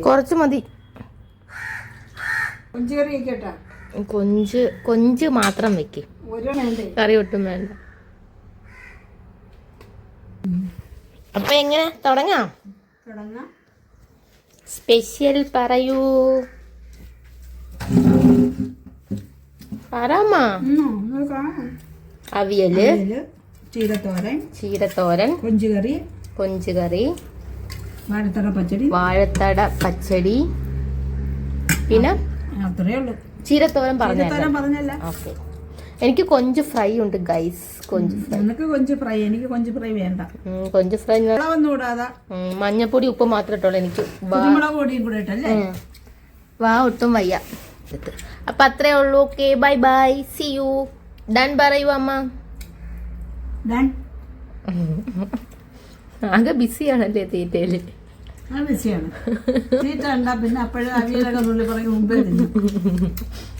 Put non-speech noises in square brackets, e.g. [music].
കുറച്ച് മതി. കൊഞ്ച് കൊഞ്ച് മാത്രം വെക്ക്. കറി ഒട്ടും വേണ്ട. അപ്പൊ എങ്ങനെ? തുടങ്ങാം? സ്പെഷ്യൽ പറയൂ. പറമാ. അവിയൽ. ചീരത്തോരൻ ചീരത്തോരൻ. കൊഞ്ച് കറി വാഴത്തറ പച്ചടി. വാഴത്തട പച്ചടി. പിന്നെ അത്രേ ഉള്ളൂ. ചീരത്തോരൻ പറഞ്ഞല്ലോ ഓക്കെ. എനിക്ക് കൊഞ്ച് ഫ്രൈ ഉണ്ട് ഗൈസ്. കൊഞ്ച് ഫ്രൈ. നിനക്ക് കൊഞ്ച് ഫ്രൈ എനിക്ക് കൊഞ്ച് ഫ്രൈ വേണ്ട. കൊഞ്ച് ഫ്രൈ മഞ്ഞപ്പൊടി ഉപ്പ് മാത്രം ഇട്ടുള്ളൂ എനിക്ക്. വാ- കുരുമുളക് കൂടെ ഇട്ടല്ലേ വാ ഒട്ടും വയ്യ. അപ്പൊ അത്രേ ഉള്ളൂ. Okay bye bye. See you done പറയൂ അമ്മ. ഡൺ ആകെ ബിസിയാണല്ലേ തീറ്റയിൽ. തീറ്റ ഉണ്ടാ പിന്നെ അപ്പോഴേ അവിയലൊക്കെ നുള്ളി പറയും മുമ്പേ തിന്നു. [laughs]